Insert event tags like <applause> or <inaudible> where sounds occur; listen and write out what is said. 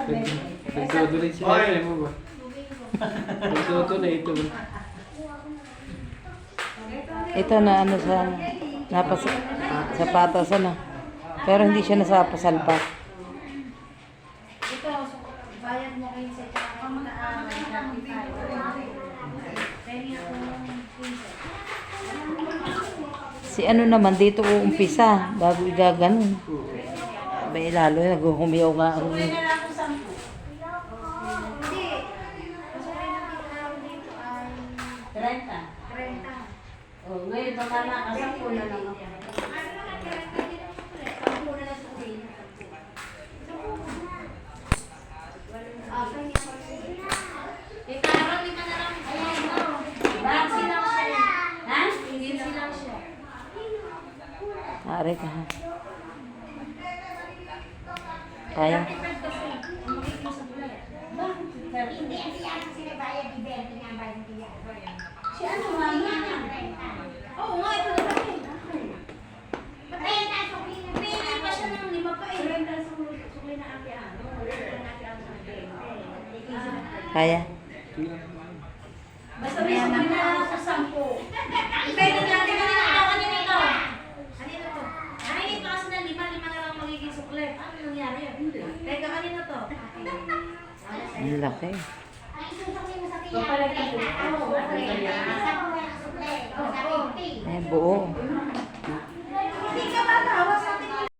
Nagdodo rin si Ate mo ba? Nagdodo na ito ba? Ito na ano sa napas sapatos ano. Pero hindi siya nasapasalpak. Ito, bayad mo kayo sa tsaka pamakaaway, 35. Pengi ako ng 15. Si ano naman dito uumpisa bago igaganon. Abay lalo naghuhumiyaw nga ang 30. 30. Oh, ngayon baka nakasampu na lang ako. Vaccine lang siya. Ha? Vaccine lang siya. Ari ka ha. Kaya. Si ano mama? Oo nga, ito na kami. Pili pa siya ng lima pa eh. Kaya. Basta may sumay na ako sa sampu. <laughs> Pwede natin kanina ito, kanina ito. Kanina to. Kanina ito kasi na lima, lima na lang magiging sukle. Ano nangyari yun? Teka, kanina to. Ang laki. Ay, buo. Hindi ka ba tawa sa atin